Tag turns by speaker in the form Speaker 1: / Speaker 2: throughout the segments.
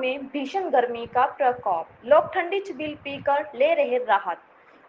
Speaker 1: भीषण गर्मी का प्रकोप। लोग ठंडी छबील पीकर ले रहे राहत।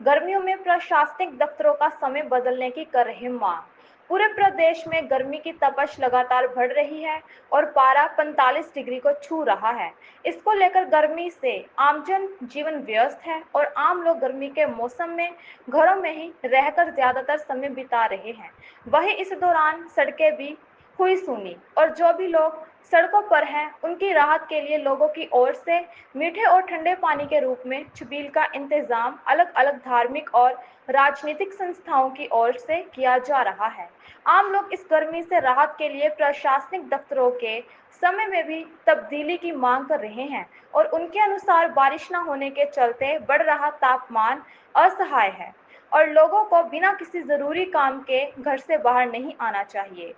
Speaker 1: गर्मियों में प्रशासनिक दफ्तरों का समय बदलने की कर रहे मांग। पूरे प्रदेश में गर्मी की तपश लगातार बढ़ रही है और पारा 45 डिग्री को छू रहा है। इसको लेकर गर्मी से आमजन जीवन व्यस्त है और आम लोग गर्मी के मौसम में घरों में ही रहकर ज़्यादातर समय बिता रहे हैं। वहीं इस दौरान सड़कें भी हुई सुनी। और जो भी लोग सड़कों पर हैं, उनकी राहत के लिए लोगों की ओर से मीठे और ठंडे पानी के रूप में छबील का इंतज़ाम अलग अलग धार्मिक और राजनीतिक संस्थाओं की ओर से किया जा रहा है। आम लोग इस गर्मी से राहत के लिए प्रशासनिक दफ्तरों के समय में भी तब्दीली की मांग कर रहे हैं और उनके अनुसार बारिश न होने के चलते बढ़ रहा तापमान असहाय है। और लोगों को बिना किसी जरूरी काम के घर से बाहर नहीं आना चाहिए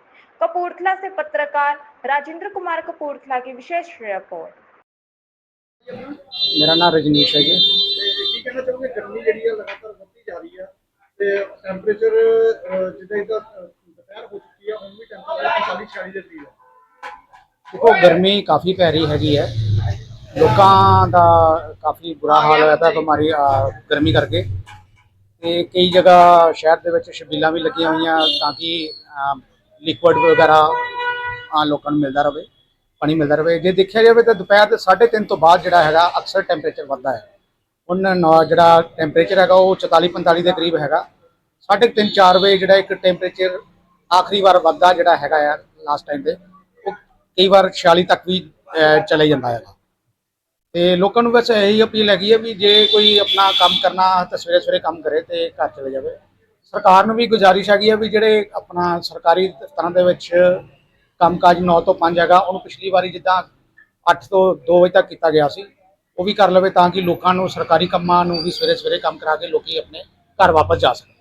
Speaker 1: कपूरथला से पत्रकार राजेंद्र कुमार कपूरथला की विशेष रिपोर्ट
Speaker 2: ਮੇਰਾ ਨਾਮ ਰਜਨੀਸ਼ ਹੈ ਜੀ
Speaker 3: ਤੇ ਕੀ ਕਹਿਣਾ ਚਾਹੋਗੇ ਗਰਮੀ ਜਿਹੜੀ ਹੈ ਲਗਾਤਾਰ ਵੱਧਦੀ ਜਾ ਰਹੀ ਹੈ ਤੇ ਟੈਂਪਰੇਚਰ ਜਿੱਦਾਂ ਜਿੱਦਾਂ ਅਹ, ਦੁਪਹਿਰ ਹੋ ਚੁੱਕੀ ਹੈ ਹੁਣ ਵੀ ਟੈਂਪਰੇਚਰ 40 46 ਦੇ ਕਰੀਬ ਹੈ
Speaker 2: ਦੇਖੋ ਗਰਮੀ ਕਾਫੀ ਪੈ ਰਹੀ ਹੈਗੀ ਹੈ ਲੋਕਾਂ ਦਾ ਕਾਫੀ ਬੁਰਾ ਹਾਲ ਹੋਇਆ ਤਾਂ ਬਿਮਾਰੀ ਅਹ, ਗਰਮੀ ਕਰਕੇ ਤੇ ਕਈ ਜਗ੍ਹਾ ਸ਼ਹਿਰ ਦੇ ਵਿੱਚ ਛਬੀਲਾਂ ਵੀ ਲੱਗੀਆਂ ਹੋਈਆਂ ਤਾਂ ਕਿ ਲਿਕੁਇਡ ਵਗੈਰਾ ਆ ਲੋਕਾਂ ਨੂੰ ਮਿਲਦਾ ਰਹੇ ਪਾਣੀ ਮਿਲਦਾ ਰਹੇ ਜੇ ਦੇਖਿਆ ਜਾਵੇ ਤਾਂ ਦੁਪਹਿਰ ਦੇ 3:30 ਤੋਂ ਬਾਅਦ ਜਿਹੜਾ ਹੈਗਾ, ਅਕਸਰ ਟੈਂਪਰੇਚਰ ਵੱਧਦਾ ਹੈ। ਉਹਨਾਂ ਨੌ, ਜਿਹੜਾ ਟੈਂਪਰੇਚਰ ਹੈਗਾ, ਉਹ 44 45 ਦੇ ਕਰੀਬ ਹੈਗਾ। 3:30 4 ਵਜੇ ਜਿਹੜਾ ਇੱਕ ਟੈਂਪਰੇਚਰ ਆਖਰੀ ਵਾਰ ਵੱਧਦਾ ਜਿਹੜਾ ਹੈਗਾ ਆ ਲਾਸਟ ਟਾਈਮ ਤੇ, ਉਹ ਕਈ ਵਾਰ 46 ਤੱਕ ਵੀ ਚਲੇ ਜਾਂਦਾ ਹੈਗਾ। ਤੇ ਲੋਕਾਂ ਨੂੰ ਬਸ ਇਹੀ ਅਪੀਲ ਹੈਗੀ ਹੈ ਵੀ ਜੇ ਕੋਈ ਆਪਣਾ ਕੰਮ ਕਰਨਾ ਤਾਂ ਸਵੇਰੇ ਸਵੇਰੇ ਕੰਮ ਕਰੇ ਤੇ ਘਰ ਚਲੇ ਜਾਵੇ। ਸਰਕਾਰ ਨੂੰ ਵੀ ਗੁਜ਼ਾਰਿਸ਼ ਹੈਗੀ ਹੈ ਵੀ ਜਿਹੜੇ ਆਪਣਾ ਸਰਕਾਰੀ ਦਫ਼ਤਰਾਂ ਦੇ ਵਿੱਚ ਕੰਮਕਾਜ 9 ਤੋਂ 5 ਹੈਗਾ ਉਹਨੂੰ ਪਿਛਲੀ ਵਾਰੀ ਜਿੱਦਾਂ 8 ਤੋਂ 2 ਵਜੇ ਤੱਕ ਕੀਤਾ ਗਿਆ ਸੀ ਉਹ ਵੀ ਕਰ ਲਵੇ ਤਾਂ ਕਿ ਲੋਕਾਂ ਨੂੰ ਸਰਕਾਰੀ ਕੰਮਾਂ ਨੂੰ ਵੀ ਸਵੇਰੇ ਸਵੇਰੇ ਕੰਮ ਕਰਾ ਕੇ ਲੋਕੀ ਆਪਣੇ ਘਰ ਵਾਪਸ ਜਾ ਸਕਣ।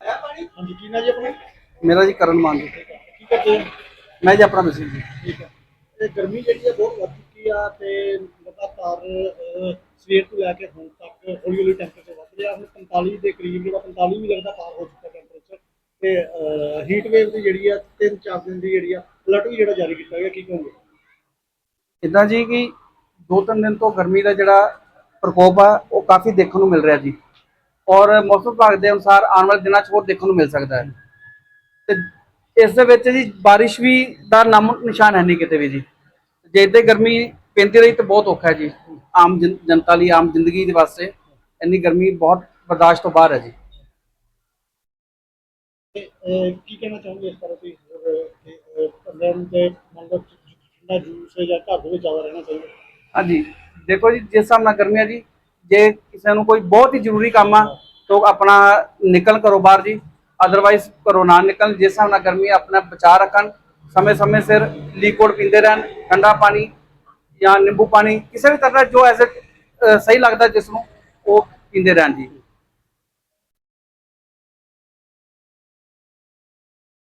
Speaker 3: ਹਾਂਜੀ ਕੀ ਨਾ ਜੀ ਆਪਣਾ?
Speaker 4: ਮੇਰਾ ਜੀ ਕਰਨ ਮਾਨ ਜੀ।
Speaker 3: ਕੀ ਕਰਦੇ ਹੋ?
Speaker 4: ਮੈਂ ਜੀ ਆਪਣਾ ਮੈਸੇਜ ਜੀ।
Speaker 3: ਠੀਕ ਹੈ। ਤੇ ਗਰਮੀ ਜਿਹੜੀ ਹੈ ਬਹੁਤ ਵੱਧ ਚੁੱਕੀ ਤੇ ਲਗਾਤਾਰ ਸਵੇਰ ਤੋਂ ਲੈ ਕੇ ਹੁਣ ਤੱਕ ਹੌਲੀ ਹੌਲੀ ਟੈਂਪਰੇਚਰ ਵੱਧ ਰਿਹਾ। ਹੁਣ 45 ਦੇ ਕਰੀਬ ਜਿਹੜਾ 45 ਵੀ ਲੱਗਦਾ ਪਾਰ ਹੋ ਚੁੱਕਾ ਟੈਂਪਰੇਚਰ ਤੇ ਹੀਟ ਵੇਵ ਦੀ ਜਿਹੜੀ ਆ, ਤਿੰਨ ਚਾਰ ਦਿਨ ਦੀ ਜਿਹੜੀ ਆ, ਅਲਰਟ ਵੀ ਜਿਹੜਾ ਜਾਰੀ ਕੀਤਾ ਗਿਆ। ਕੀ ਕਹੋਗੇ?
Speaker 4: ਇਦਾਂ ਜੀ ਕਿ ਦੋ ਤਿੰਨ ਦਿਨ ਤੋਂ ਗਰਮੀ ਦਾ ਜਿਹੜਾ ਪ੍ਰਕੋਪ ਆ, ਉਹ ਕਾਫੀ ਦੇਖਣ ਨੂੰ ਮਿਲ ਰਿਹਾ ਜੀ। ਔਰ ਮੌਸਮ ਵਿਭਾਗ ਦੇ ਅਨੁਸਾਰ ਆਉਣ ਵਾਲੇ ਦਿਨਾਂ 'ਚ ਹੋਰ ਦੇਖਣ ਨੂੰ ਮਿਲ ਸਕਦਾ ਹੈ। ਤੇ ਇਸ ਦੇ ਵਿੱਚ ਜੀ ਬਾਰਿਸ਼ ਵੀ ਦਾ ਨਾਮ ਨਿਸ਼ਾਨ ਹੈ ਨਹੀਂ ਕਿਤੇ ਵੀ ਜੀ। ਜੇ ਇੱਦਾਂ ਗਰਮੀ ਪੈਂਦੀ ਰਹੀ ਤਾਂ ਬਹੁਤ ਔਖਾ ਹੈ ਜੀ। ਆਮ ਜਨ- ਜਨਤਾ ਲਈ ਆਮ ਜ਼ਿੰਦਗੀ ਦੇ ਵਾਸਤੇ ਇੰਨੀ ਗਰਮੀ ਬਹੁਤ ਬਰਦਾਸ਼ਤ ਤੋਂ ਬਾਹਰ ਹੈ ਜੀ।
Speaker 3: ਤੇ ਅਹ, ਕੀ ਕਹਿਣਾ ਚਾਹੋਗੇ ਇਸ ਬਾਰੇ ਤੁਸੀਂ? ਹੋਰ ਤੇ ਪ੍ਰੋਗਰਾਮ ਤੇ ਮੰਨ ਲਓ ਠੰਡਾ ਜੂਸ ਜਾਂ ਘਰ ਦੇ ਵਿੱਚ ਜ਼ਿਆਦਾ ਰਹਿਣਾ ਚਾਹੀਦਾ।
Speaker 4: ਹਾਂਜੀ। ਦੇਖੋ ਜੀ ਜਿਸ ਹਿਸਾਬ ਨਾਲ ਗਰਮੀ ਆ ਜੀ ਜੇ ਕਿਸੇ ਨੂੰ ਕੋਈ ਬਹੁਤ ਹੀ ਜ਼ਰੂਰੀ ਕੰਮ ਆ ਤਾਂ ਉਹ ਆਪਣਾ ਨਿਕਲ ਕਰੋ ਬਾਹਰ ਜੀ। ਅਦਰਵਾਈਜ਼ ਘਰੋਂ ਨਾ ਨਿਕਲਣ। ਜਿਸ ਹਿਸਾਬ ਨਾਲ ਗਰਮੀ ਆ, ਆਪਣਾ ਬਚਾਅ ਰੱਖਣ। ਸਮੇਂ ਸਮੇਂ ਸਿਰ ਲਿਕੁਇਡ ਪੀਂਦੇ ਰਹਿਣ ਠੰਡਾ ਪਾਣੀ ਜਾਂ ਨਿੰਬੂ ਪਾਣੀ, ਕਿਸੇ ਵੀ ਤਰ੍ਹਾਂ ਦਾ ਜੋ ਐਸੇ ਸਹੀ ਲੱਗਦਾ ਜਿਸ ਨੂੰ ਉਹ ਪੀਂਦੇ ਰਹਿਣ ਜੀ।